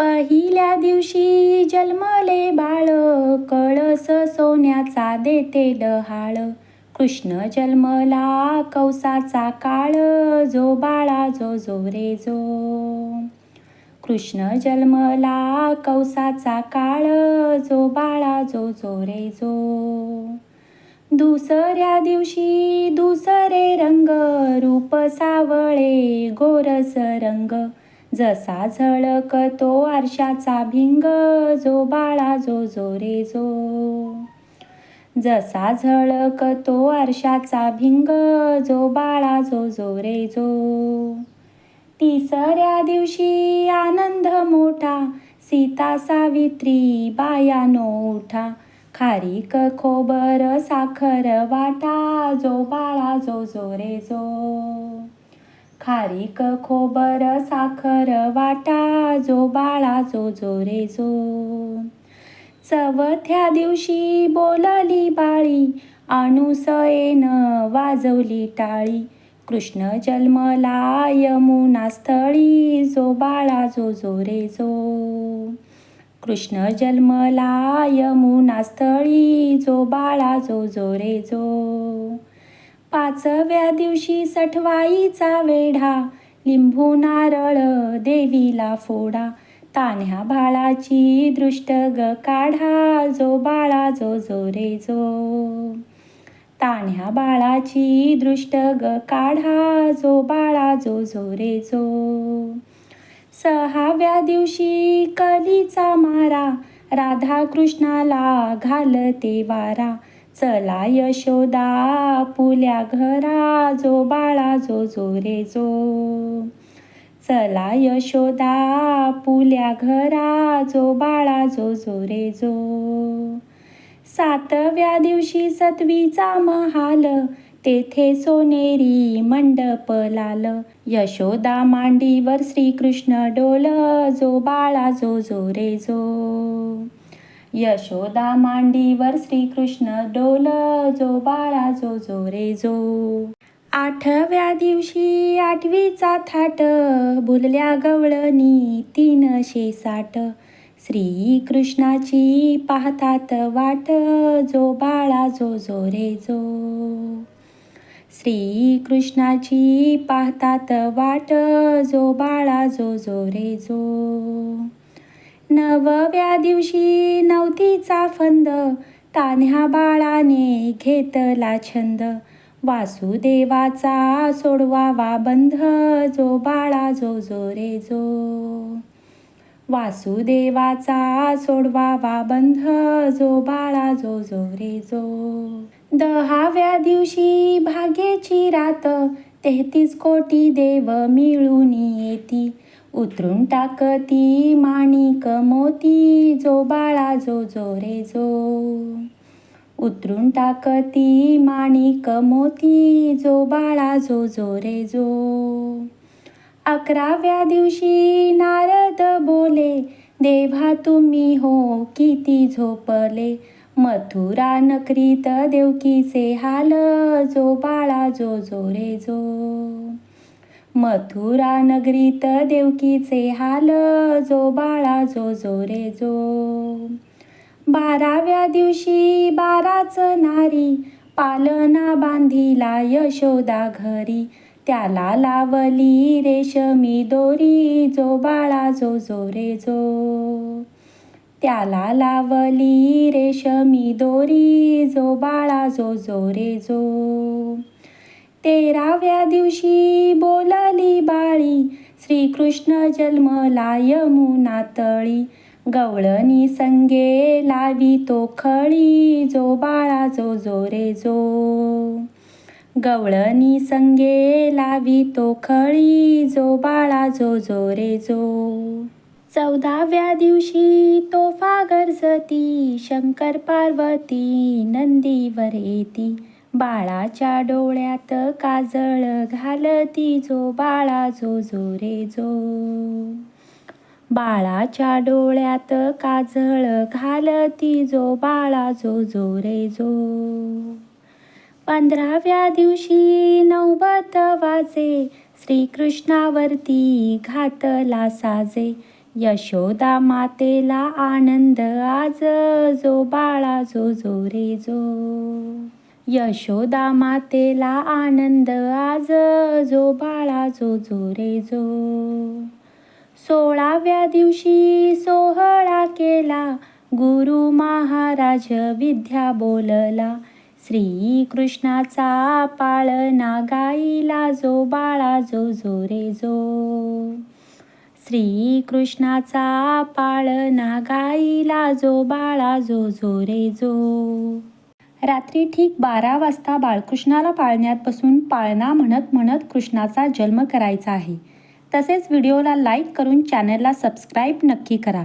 पहिल्या दिवशी जन्मले बाळ कळस सोन्याचा देते डहाळ. कृष्ण जन्मला कौसाचा काळ जो बाळा जो जो रे जो. कृष्ण जन्मला कौसाचा काळ जो बाळा जो जो रे जो. दुसऱ्या दिवशी दुसरे रंग रूप सावळे गोरस रंग. जसा झळकतो आरशाचा भिंग जो बाळा जो जो रे जो. जसा झळकतो आरशाचा भिंग जो बाळा जो जो रे जो. तिसऱ्या दिवशी आनंद मोठा सीता सावित्री बायानो उठा. खारीक खोबर साखर वाटा जो बाळा जो जो रे जो. खारीक खोबर साखर वाटा जो बाळा जो जो रे जो. चवथ्या दिवशी बोलली बाळी अनुसयेन वाजवली टाळी. कृष्ण जन्मला यमुना स्थळी जो बाळा जो जो रे जो. कृष्ण जन्मला यमुना स्थळी जो बाळा जो जो रे जो. पाचव्या दिवशी सठवाईचा वेढा. लिंबू नारळ देवीला फोडा. तान्ह्या बाळाची दृष्ट ग काढा. जो बाळा जो जो रे जो. तान्ह्या बाळाची दृष्ट ग काढा. जो बाळा जो जो रे जो. सहाव्या दिवशी कलीचा मारा. राधा कृष्णाला घालते वारा. चला यशोदा पुल्या घरा जो बाळा जो जो रे जो. चला यशोदा पुल्या घरा जो बाळा जो जो रे जो. सातव्या दिवशी सत्वीचा महाल तेथे सोनेरी मंडप लाल. यशोदा मांडीवर श्रीकृष्ण डोल जो बाळा जो जो रे जो. यशोदा मांडीवर श्रीकृष्ण डोल जो बाळा जो जो रे जो. आठव्या दिवशी आठवीचा थाट भुलल्या गवळणी तीनशे साठ. श्रीकृष्णाची पाहतात वाट जो बाळा जो जो रे जो. श्रीकृष्णाची पाहतात वाट जो बाळा जो जो रे जो. नवव्या दिवशी नवतीचा फंद तान्ह्या बाळाने घेतला छंद. वासुदेवाचा सोडवावा बंध जो बाळा जो जो रे जो. वासुदेवाचा सोडवावा बंध जो बाळा जो जो रे जो. दहाव्या दिवशी भाग्याची रात तेहतीस कोटी देव मिळून येती. उतरून टाकती माणिक मोती जो बाळा जो जो रे जो. उतरून टाकती माणिक मोती जो बाळा जो जो रे जो. अकराव्या दिवशी नारद बोले देवा तुम्ही हो किती झोपले. मथुरा नकरीत देवकीचे हाल जो बाळा जो जो रे जो. मथुरा नगरीत देवकीचे हाल जो बाळा जो जो रे जो. बाराव्या दिवशी बाराच नारी पालना बांधिला यशोदा घरी. त्याला लावली रेशमी दोरी जो बाळा जो जो रे जो. त्याला लावली रेशमी दोरी जो बाळा जो जो रे जो. तेराव्या दिवशी बोलली बाळी. श्रीकृष्ण जन्मला यमुना तळी. गवळणी संगे लावी तो खळी. जो बाळा जो जो रे जो. गवळणी संगे लावी तो खळी. जो बाळा जो जो रे जो. चौदाव्या दिवशी तोफा गरजती. शंकर पार्वती नंदीवर येती बाळाच्या डोळ्यात काजळ घालती जो बाळा जो जो रे जो. बाळाच्या डोळ्यात काजळ घालती जो बाळा जो जो रे जो. पंधराव्या दिवशी नवबत वाजे श्रीकृष्णावरती घातला साजे. यशोदा मातेला आनंद आज जो बाळा जो जो रे जो. यशोदा मातेला आनंद आज जो बाळा जो जो रे जो. सोळाव्या दिवशी सोहळा केला गुरु महाराज विद्या बोलला. श्रीकृष्णाचा पाळणा गाईला जो बाळा जो जो रे जो. श्रीकृष्णाचा पाळणा गाईला जो बाळा जो जो रे जो. रात्री ठीक बारा वाजता बाळकृष्णाला पाळण्यात बसून पाळणा म्हणत म्हणत कृष्णाचा जन्म करायचा आहे. तसेच व्हिडिओला लाईक करून चॅनलला सबस्क्राईब नक्की करा.